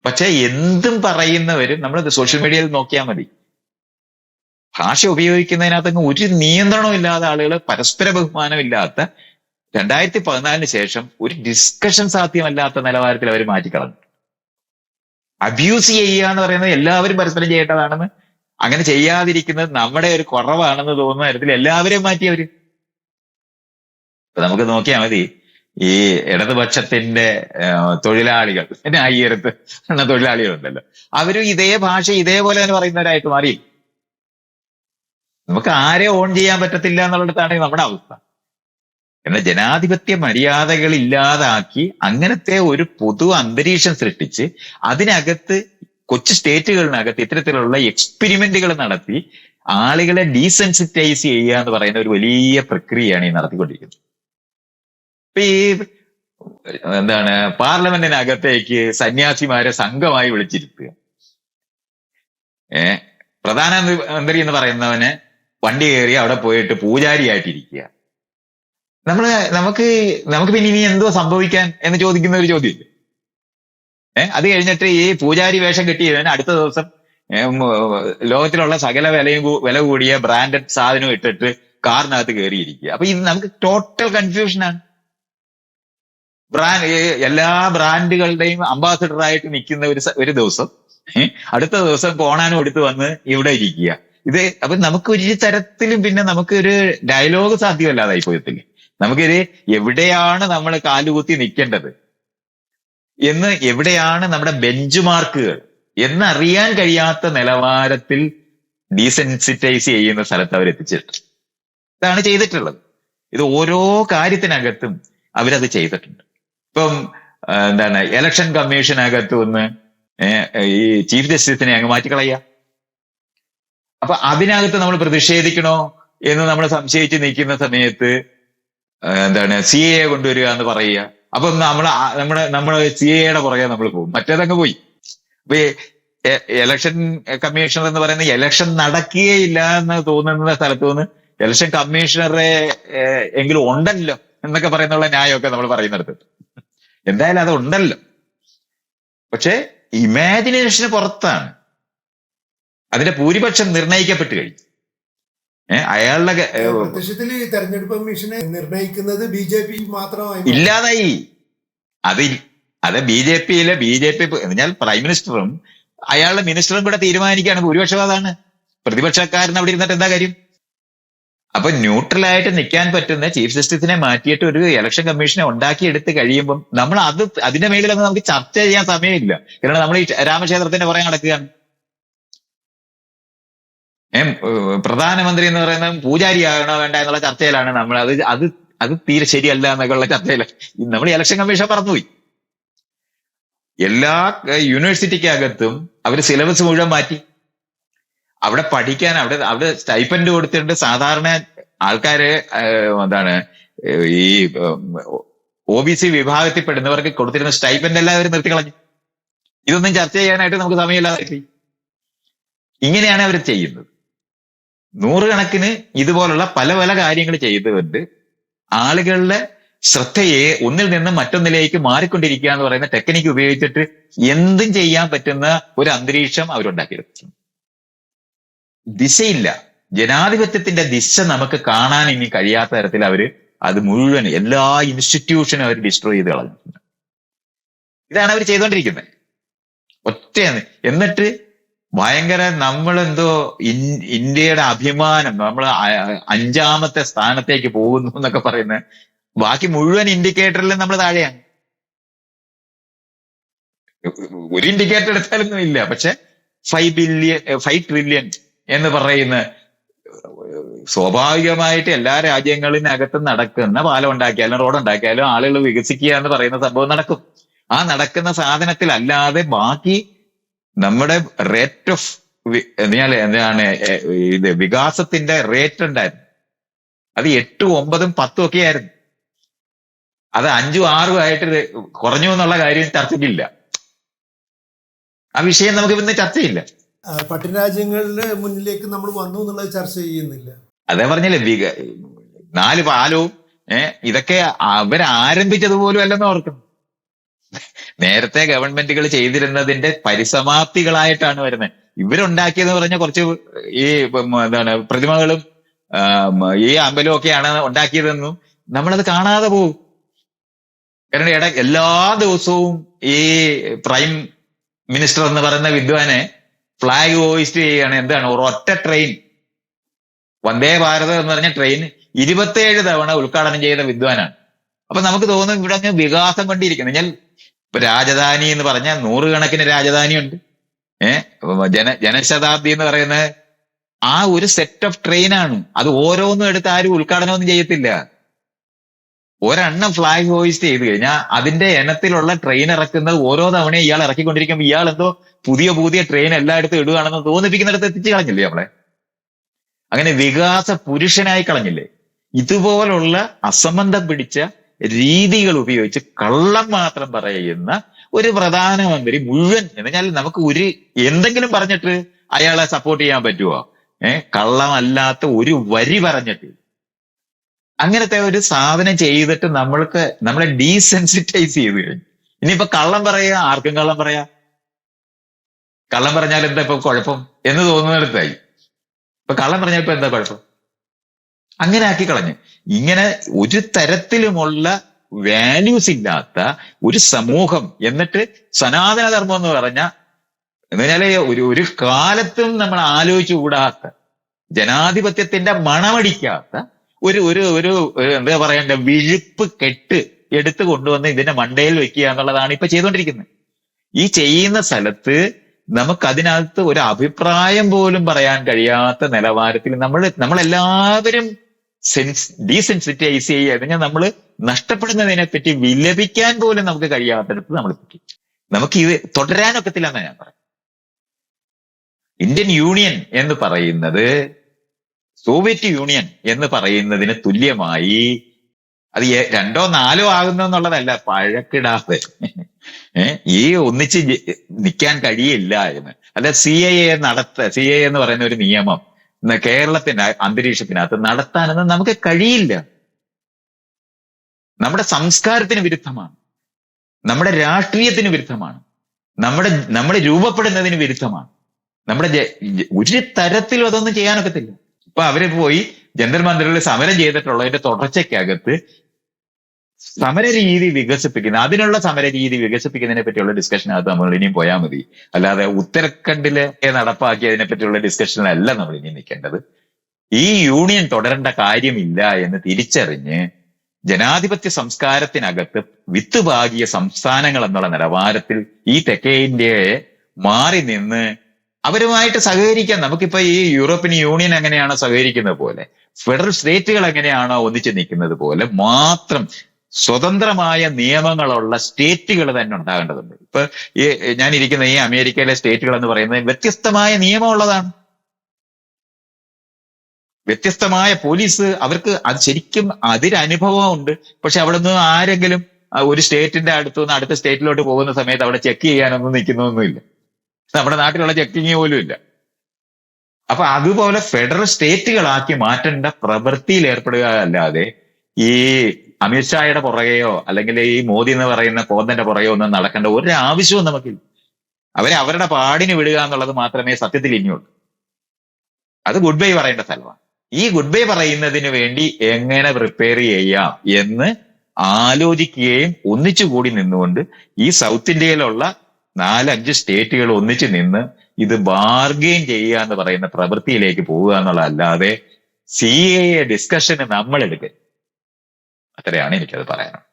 പക്ഷെ എന്തും പറയുന്നവരും നമ്മൾ സോഷ്യൽ മീഡിയയിൽ നോക്കിയാൽ മതി. ഭാഷ ഉപയോഗിക്കുന്നതിനകത്ത് ഒരു നിയന്ത്രണവും ഇല്ലാത്ത ആളുകൾ പരസ്പര ബഹുമാനമില്ലാത്ത രണ്ടായിരത്തി പതിനാലിന് ശേഷം ഒരു ഡിസ്കഷൻ സാധ്യമല്ലാത്ത നിലവാരത്തിൽ അവർ മാറ്റിക്കളഞ്ഞു. അബ്യൂസ് ചെയ്യുക എന്ന് പറയുന്നത് എല്ലാവരും പരസ്പരം ചെയ്യേണ്ടതാണെന്ന് അങ്ങനെ ചെയ്യാതിരിക്കുന്നത് നമ്മുടെ ഒരു കുറവാണെന്ന് തോന്നുന്ന തരത്തിൽ എല്ലാവരെയും മാറ്റി അവർ നമുക്ക് നോക്കിയാൽ മതി. ഈ ഇടതുപക്ഷത്തിന്റെ തൊഴിലാളികൾ തൊഴിലാളികൾ ന്യായീകരത്ത് എന്ന തൊഴിലാളികളുണ്ടല്ലോ. അവരും ഇതേ ഭാഷ ഇതേപോലെ തന്നെ പറയുന്നവരായിട്ട് മാറി നമുക്ക് ആരെ ഓൺ ചെയ്യാൻ പറ്റത്തില്ല എന്നുള്ളിടത്താണ് നമ്മുടെ അവസ്ഥ. എന്നാൽ ജനാധിപത്യ മര്യാദകൾ ഇല്ലാതാക്കി അങ്ങനത്തെ ഒരു പൊതു അന്തരീക്ഷം സൃഷ്ടിച്ച് അതിനകത്ത് കൊച്ചു സ്റ്റേറ്റുകളിനകത്ത് ഇത്തരത്തിലുള്ള എക്സ്പെരിമെന്റുകൾ നടത്തി ആളുകളെ ഡീസെൻസിറ്റൈസ് ചെയ്യുക എന്ന് പറയുന്ന ഒരു വലിയ പ്രക്രിയയാണ് ഈ നടത്തിക്കൊണ്ടിരിക്കുന്നത്. ഈ എന്താണ് പാർലമെന്റിനകത്തേക്ക് സന്യാസിമാരെ സംഘമായി വിളിച്ചിരുത്തുക. ഏ? പ്രധാനമന്ത്രി എന്ന് പറയുന്നവന് വണ്ടി കയറി അവിടെ പോയിട്ട് പൂജാരിയായിട്ടിരിക്കുക. നമ്മൾ നമുക്ക് നമുക്ക് പിന്നെ ഇനി എന്തോ സംഭവിക്കാൻ എന്ന് ചോദിക്കുന്ന ഒരു ചോദ്യം ഏഹ് അത് കഴിഞ്ഞിട്ട് ഈ പൂജാരി വേഷം കെട്ടിയവന് അടുത്ത ദിവസം ലോകത്തിലുള്ള സകല വിലയും വില കൂടിയ ബ്രാൻഡഡ് സാധനം ഇട്ടിട്ട് കാറിനകത്ത് കയറിയിരിക്കുക. അപ്പൊ ഇത് നമുക്ക് ടോട്ടൽ കൺഫ്യൂഷനാണ് ബ്രാൻഡ് എല്ലാ ബ്രാൻഡുകളുടെയും അംബാസഡർ ആയിട്ട് നിൽക്കുന്ന ഒരു ഒരു ദിവസം അടുത്ത ദിവസം കോണാനും എടുത്ത് വന്ന് ഇവിടെ ഇരിക്കുക. ഇത് അപ്പൊ നമുക്ക് ഒരു തരത്തിലും പിന്നെ നമുക്ക് ഒരു ഡയലോഗ് സാധ്യമല്ലാതായി പോയത്തില്ല നമുക്കിത് എവിടെയാണ് നമ്മൾ കാലുകുത്തി നിൽക്കേണ്ടത്? എന്ന് എവിടെയാണ് നമ്മുടെ ബെഞ്ച് മാർക്കുകൾ എന്നറിയാൻ കഴിയാത്ത നിലവാരത്തിൽ ഡീസെൻസിറ്റൈസ് ചെയ്യുന്ന സ്ഥലത്ത് അവർ എത്തിച്ചിട്ടുണ്ട്. ഇതാണ് ചെയ്തിട്ടുള്ളത്. ഇത് ഓരോ കാര്യത്തിനകത്തും അവരത് ചെയ്തിട്ടുണ്ട്. ഇപ്പം എന്താണ് ഇലക്ഷൻ കമ്മീഷനകത്ത് ഒന്ന് ഈ ചീഫ് ജസ്റ്റിസിനെ അങ്ങ് മാറ്റിക്കളയുക അപ്പൊ അതിനകത്ത് നമ്മൾ പ്രതിഷേധിക്കണോ എന്ന് നമ്മൾ സംശയിച്ച് നിൽക്കുന്ന സമയത്ത് എന്താണ് സി എ കൊണ്ടുവരിക എന്ന് പറയുക. അപ്പൊ നമ്മൾ നമ്മുടെ നമ്മുടെ സി എയുടെ പുറകെ നമ്മൾ പോകും. മറ്റേതങ്ങ് പോയി. അപ്പൊ ഇലക്ഷൻ കമ്മീഷണർ എന്ന് പറയുന്ന ഇലക്ഷൻ നടക്കുകയില്ല എന്ന് തോന്നുന്ന സ്ഥലത്ത് നിന്ന് ഇലക്ഷൻ കമ്മീഷണറെ എങ്കിലും ഉണ്ടല്ലോ എന്നൊക്കെ പറയുന്നുള്ള ന്യായമൊക്കെ നമ്മൾ പറയുന്നിടത്ത്. എന്തായാലും അത് ഉണ്ടല്ലോ. പക്ഷെ ഇമാജിനേഷന് പുറത്താണ്. അതിന്റെ ഭൂരിപക്ഷം നിർണയിക്കപ്പെട്ട് കഴിഞ്ഞു. അയാളുടെ ഈ തെരഞ്ഞെടുപ്പ് കമ്മീഷനെ നിർണയിക്കുന്നത് ബി ജെ പി മാത്രമായി ഇല്ലാതായി. അത് അത് ബി ജെ പിയിലെ ബി ജെ പി എന്നാൽ പ്രൈം മിനിസ്റ്ററും അയാളുടെ മിനിസ്റ്ററും കൂടെ തീരുമാനിക്കുകയാണ്. ഭൂരിപക്ഷം അതാണ്. പ്രതിപക്ഷക്കാരൻ അവിടെ ഇരുന്നിട്ട് എന്താ കാര്യം? അപ്പൊ ന്യൂട്രൽ ആയിട്ട് നിൽക്കാൻ പറ്റുന്ന ചീഫ് ജസ്റ്റിസിനെ മാറ്റിയിട്ട് ഒരു ഇലക്ഷൻ കമ്മീഷനെ ഉണ്ടാക്കിയെടുത്ത് കഴിയുമ്പം നമ്മൾ അത് അതിന്റെ മേളിലൊന്നും നമുക്ക് ചർച്ച ചെയ്യാൻ സമയമില്ല. കാരണം നമ്മൾ ഈ രാമക്ഷേത്രത്തിന്റെ പുറകെ നടക്കുകയാണ്. പ്രധാനമന്ത്രി എന്ന് പറയുന്നത് പൂജാരി ആകണോ വേണ്ട എന്നുള്ള ചർച്ചയിലാണ് നമ്മൾ. അത് അത് അത് തീരെ ശരിയല്ല എന്നൊക്കെയുള്ള ചർച്ചയിൽ. നമ്മൾ ഇലക്ഷൻ കമ്മീഷൻ പറഞ്ഞുപോയി എല്ലാ യൂണിവേഴ്സിറ്റിക്കകത്തും അവർ സിലബസ് മുഴുവൻ മാറ്റി. അവിടെ പഠിക്കാൻ അവിടെ അവിടെ സ്റ്റൈപ്പൻഡ് കൊടുത്തിട്ടുണ്ട് സാധാരണ ആൾക്കാര് എന്താണ് ഈ ഒ ബി സി വിഭാഗത്തിൽപ്പെടുന്നവർക്ക് കൊടുത്തിരുന്ന സ്റ്റൈപ്പൻഡ് എല്ലാവരും നിർത്തിക്കളഞ്ഞു. ഇതൊന്നും ചർച്ച ചെയ്യാനായിട്ട് നമുക്ക് സമയമില്ലാതെ. ഇങ്ങനെയാണ് അവർ ചെയ്യുന്നത്. നൂറുകണക്കിന് ഇതുപോലുള്ള പല പല കാര്യങ്ങൾ ചെയ്തുകൊണ്ട് ആളുകളുടെ ശ്രദ്ധയെ ഒന്നിൽ നിന്ന് മറ്റൊന്നിലേക്ക് മാറിക്കൊണ്ടിരിക്കുക എന്ന് പറയുന്ന ടെക്നിക്ക് ഉപയോഗിച്ചിട്ട് എന്തും ചെയ്യാൻ പറ്റുന്ന ഒരു അന്തരീക്ഷം അവരുണ്ടാക്കിയെടുത്തു ദിശയില്ല. ജനാധിപത്യത്തിന്റെ ദിശ നമുക്ക് കാണാൻ ഇനി കഴിയാത്ത തരത്തിൽ അവർ അത് മുഴുവൻ എല്ലാ ഇൻസ്റ്റിറ്റ്യൂഷനും അവർ ഡിസ്ട്രോയ് ചെയ്ത് കളഞ്ഞിട്ടുണ്ട്. ഇതാണ് അവർ ചെയ്തുകൊണ്ടിരിക്കുന്നത് ഒറ്റയാണ്. എന്നിട്ട് ഭയങ്കര നമ്മളെന്തോ ഇന്ത്യയുടെ അഭിമാനം നമ്മൾ അഞ്ചാമത്തെ സ്ഥാനത്തേക്ക് പോകുന്നു എന്നൊക്കെ പറയുന്ന. ബാക്കി മുഴുവൻ ഇൻഡിക്കേറ്ററിലും നമ്മൾ താഴെയാണ്. ഒരു ഇൻഡിക്കേറ്റർ എടുത്താലൊന്നും ഇല്ല. പക്ഷെ ഫൈവ് ബില്യൺ ഫൈവ് ട്രില്യൺ എന്ന് പറയുന്ന സ്വാഭാവികമായിട്ട് എല്ലാ രാജ്യങ്ങളിനകത്ത് നടക്കുന്ന പാലം ഉണ്ടാക്കിയാലും റോഡ് ഉണ്ടാക്കിയാലും ആളുകൾ വികസിക്കുക എന്ന് പറയുന്ന സംഭവം നടക്കും. ആ നടക്കുന്ന സാധനത്തിലല്ലാതെ ബാക്കി നമ്മുടെ റേറ്റ് ഓഫ് എന്താണ് ഇത് വികാസത്തിന്റെ റേറ്റ് ഉണ്ടായിരുന്നു. അത് എട്ടും ഒമ്പതും പത്തും ഒക്കെ ആയിരുന്നു. അത് അഞ്ചും ആറും ആയിട്ട് കുറഞ്ഞു എന്നുള്ള കാര്യം ചർച്ചയ്ക്കില്ല. ആ വിഷയം നമുക്ക് ഇന്ന് ചർച്ചയില്ല. ആ, മുന്നിലേക്ക് നമ്മൾ വന്നു എന്നുള്ളത് ചർച്ച ചെയ്യുന്നില്ല. അതേ പറഞ്ഞില്ലേ വിക നാല് പാലവും ഏഹ് ഇതൊക്കെ അവരാരംഭിച്ചത് പോലും അല്ലെന്ന് ഓർക്കും നേരത്തെ ഗവൺമെന്റുകൾ ചെയ്തിരുന്നതിന്റെ പരിസമാപ്തികളായിട്ടാണ് വരുന്നത്. ഇവരുണ്ടാക്കിയെന്ന് പറഞ്ഞ കുറച്ച് ഈ എന്താണ് പ്രതിമകളും ഈ അമ്പലവും ഒക്കെയാണ് ഉണ്ടാക്കിയതെന്നും നമ്മളത് കാണാതെ പോകും. കാരണം ഇട എല്ലാ ദിവസവും ഈ പ്രൈം മിനിസ്റ്റർ എന്ന് പറയുന്ന വിദ്വാനെ ഫ്ലാഗ് ഹോയിസ്റ്റ് ചെയ്യുകയാണ് എന്താണ്? ഒരൊറ്റ ട്രെയിൻ വന്ദേ ഭാരത് എന്ന് പറഞ്ഞ ട്രെയിൻ ഇരുപത്തിയേഴ് തവണ ഉദ്ഘാടനം ചെയ്ത വിദ്വാനാണ്. അപ്പൊ നമുക്ക് തോന്നും ഇവിടെ അങ്ങ് വികാസം കൊണ്ടിരിക്കുന്നു. ഞാൻ ഇപ്പൊ രാജധാനി എന്ന് പറഞ്ഞാൽ നൂറുകണക്കിന് രാജധാനിയുണ്ട്. ഏഹ് ജന ജനശതാബ്ദി എന്ന് പറയുന്നത് ആ ഒരു സെറ്റ് ഓഫ് ട്രെയിനാണ് അത് ഓരോന്നും എടുത്ത് ആരും ഉദ്ഘാടനമൊന്നും ചെയ്യത്തില്ല. ഒരെണ്ണം ഫ്ലാഗ് ഹോയിസ്റ്റ് ചെയ്ത് കഴിഞ്ഞാൽ അതിന്റെ എണ്ണത്തിലുള്ള ട്രെയിൻ ഇറക്കുന്നത് ഓരോ തവണയും ഇയാൾ ഇറക്കിക്കൊണ്ടിരിക്കുമ്പോൾ ഇയാൾ എന്തോ പുതിയ പുതിയ ട്രെയിൻ എല്ലായിടത്തും ഇടുകയാണെന്ന് തോന്നിപ്പിക്കുന്നിടത്ത് എത്തിച്ചു കളഞ്ഞില്ലേ നമ്മളെ? അങ്ങനെ വികാസ പുരുഷനായി കളഞ്ഞില്ലേ? ഇതുപോലുള്ള അസംബന്ധം പിടിച്ച രീതികൾ ഉപയോഗിച്ച് കള്ളം മാത്രം പറയുന്ന ഒരു പ്രധാനമന്ത്രി മുഴുവൻ എന്ന് പറഞ്ഞാൽ നമുക്ക് ഒരു എന്തെങ്കിലും പറഞ്ഞിട്ട് അയാളെ സപ്പോർട്ട് ചെയ്യാൻ പറ്റുമോ ഏഹ് കള്ളമല്ലാത്ത ഒരു വരി പറഞ്ഞിട്ട്. അങ്ങനത്തെ ഒരു സാധനം ചെയ്തിട്ട് നമ്മൾക്ക് നമ്മളെ ഡീസെൻസിറ്റൈസ് ചെയ്ത് കഴിഞ്ഞു. ഇനിയിപ്പോ കള്ളം പറയാ ആർക്കും കള്ളം പറയാ? കള്ളം പറഞ്ഞാൽ എന്താ ഇപ്പൊ കുഴപ്പം? എന്ന് തോന്നുന്നിടത്തായി. ഇപ്പൊ കള്ളം പറഞ്ഞാൽ ഇപ്പൊ എന്താ കുഴപ്പം? അങ്ങനെ ആക്കി കളഞ്ഞു. ഇങ്ങനെ ഒരു തരത്തിലുമുള്ള വാല്യൂസ് ഇല്ലാത്ത ഒരു സമൂഹം എന്നിട്ട് സനാതന ധർമ്മം എന്ന് പറഞ്ഞ എന്ന് പറഞ്ഞാൽ ഒരു ഒരു കാലത്തും നമ്മൾ ആലോചിച്ചു കൂടാത്ത ജനാധിപത്യത്തിന്റെ മണമടിക്കാത്ത ഒരു ഒരു ഒരു എന്താ പറയണ്ട വിഴുപ്പ് കെട്ട് എടുത്തു കൊണ്ടുവന്ന് ഇതിന്റെ മണ്ടയിൽ വെക്കുക എന്നുള്ളതാണ് ഇപ്പൊ ചെയ്തുകൊണ്ടിരിക്കുന്നത് ഈ ചെയ്യുന്ന സ്ഥലത്ത് നമുക്ക് അതിനകത്ത് ഒരു അഭിപ്രായം പോലും പറയാൻ കഴിയാത്ത നിലവാരത്തിൽ നമ്മൾ നമ്മളെല്ലാവരും സെൻസ് ഡീസെൻസിറ്റൈസ് ചെയ്യുക. അല്ലെങ്കിൽ നമ്മൾ നഷ്ടപ്പെടുന്നതിനെ പറ്റി വിലപിക്കാൻ പോലും നമുക്ക് കഴിയാത്തടത്ത് നമ്മൾ നമുക്ക് ഇത് തുടരാനൊക്കത്തില്ലെന്ന് ഞാൻ പറയാം ഇന്ത്യൻ യൂണിയൻ എന്ന് പറയുന്നത് സോവിയറ്റ് യൂണിയൻ എന്ന് പറയുന്നതിന് തുല്യമായി അത് രണ്ടോ നാലോ ആകുന്നു എന്നുള്ളതല്ല പഴക്കിടാതെ. ഈ ഒന്നിച്ച് നിൽക്കാൻ കഴിയില്ല എന്ന്. അല്ല സി ഐ എ നടത്ത സി ഐ എന്ന് പറയുന്ന ഒരു നിയമം കേരളത്തിന്റെ അന്തരീക്ഷത്തിനകത്ത് നടത്താനെന്ന് നമുക്ക് കഴിയില്ല. നമ്മുടെ സംസ്കാരത്തിന് വിരുദ്ധമാണ്. നമ്മുടെ രാഷ്ട്രീയത്തിന് വിരുദ്ധമാണ്. നമ്മുടെ നമ്മുടെ രൂപപ്പെടുന്നതിന് വിരുദ്ധമാണ്. നമ്മുടെ ഒരു തരത്തിലും അതൊന്നും ചെയ്യാനൊക്കത്തില്ല. ഇപ്പൊ അവർ പോയി ജനറൽ മന്ദിറിൽ സമരം ചെയ്തിട്ടുള്ളതിന്റെ തുടർച്ചയ്ക്കകത്ത് സമര രീതി വികസിപ്പിക്കുന്ന അതിനുള്ള സമര രീതി വികസിപ്പിക്കുന്നതിനെ പറ്റിയുള്ള ഡിസ്കഷനകത്ത് നമ്മൾ ഇനിയും പോയാൽ മതി. അല്ലാതെ ഉത്തരാഖണ്ഡിലെ നടപ്പാക്കിയതിനെ പറ്റിയുള്ള ഡിസ്കഷനിലല്ല നമ്മൾ ഇനി നിൽക്കേണ്ടത്. ഈ യൂണിയൻ തുടരേണ്ട കാര്യമില്ല എന്ന് തിരിച്ചറിഞ്ഞ് ജനാധിപത്യ സംസ്കാരത്തിനകത്ത് വിത്ത് പാകിയ സംസ്ഥാനങ്ങൾ എന്നുള്ള നിലവാരത്തിൽ ഈ തെക്കേ ഇന്ത്യയെ മാറി നിന്ന് അവരുമായിട്ട് സഹകരിക്കാൻ നമുക്കിപ്പോ ഈ യൂറോപ്യൻ യൂണിയൻ എങ്ങനെയാണ് സഹകരിക്കുന്നത് പോലെ ഫെഡറൽ സ്റ്റേറ്റുകൾ എങ്ങനെയാണോ ഒന്നിച്ച് നിൽക്കുന്നത് പോലെ മാത്രം സ്വതന്ത്രമായ നിയമങ്ങളുള്ള സ്റ്റേറ്റുകൾ തന്നെ ഉണ്ടാകേണ്ടതുണ്ട്. ഇപ്പൊ ഈ ഞാൻ ഇരിക്കുന്ന ഈ അമേരിക്കയിലെ സ്റ്റേറ്റുകൾ എന്ന് പറയുന്നത് വ്യത്യസ്തമായ നിയമമുള്ളതാണ്. വ്യത്യസ്തമായ പോലീസ് അവർക്ക് അത് ശരിക്കും അതിരനുഭവം ഉണ്ട് പക്ഷെ അവിടെ നിന്ന് ആരെങ്കിലും ഒരു സ്റ്റേറ്റിന്റെ അടുത്തു നിന്ന് അടുത്ത സ്റ്റേറ്റിലോട്ട് പോകുന്ന സമയത്ത് അവിടെ ചെക്ക് ചെയ്യാനൊന്നും നിൽക്കുന്നൊന്നുമില്ല. നമ്മുടെ നാട്ടിലുള്ള ചെക്കിങ് പോലും ഇല്ല. അപ്പൊ അതുപോലെ ഫെഡറൽ സ്റ്റേറ്റുകളാക്കി മാറ്റേണ്ട പ്രവൃത്തിയിൽ ഏർപ്പെടുക അല്ലാതെ ഈ അമിത്ഷായുടെ പുറകെയോ അല്ലെങ്കിൽ ഈ മോദി എന്ന് പറയുന്ന കോന്നന്റെ പുറകെയോ ഒന്നും നടക്കേണ്ട ഒരു ആവശ്യവും നമുക്കില്ല. അവരെ അവരുടെ പാടിന് വിടുക എന്നുള്ളത് മാത്രമേ സത്യത്തിൽ ഇനിയുള്ളൂ. അത് ഗുഡ് ബൈ പറയേണ്ട സ്ഥലമാണ്. ഈ ഗുഡ് ബൈ പറയുന്നതിന് വേണ്ടി എങ്ങനെ പ്രിപ്പയർ ചെയ്യാം എന്ന് ആലോചിക്കുകയും ഒന്നിച്ചുകൂടി നിന്നുകൊണ്ട് ഈ സൗത്ത് ഇന്ത്യയിലുള്ള നാലഞ്ച് സ്റ്റേറ്റുകൾ ഒന്നിച്ച് നിന്ന് ഇത് ബാർഗെയിൻ ചെയ്യുക എന്ന് പറയുന്ന പ്രവൃത്തിയിലേക്ക് പോവുക എന്നുള്ളതല്ലാതെ സി എ ഡിസ്കഷന് നമ്മൾ എടുക്കുക അത്രയാണ് എനിക്കത് പറയാനുള്ളത്.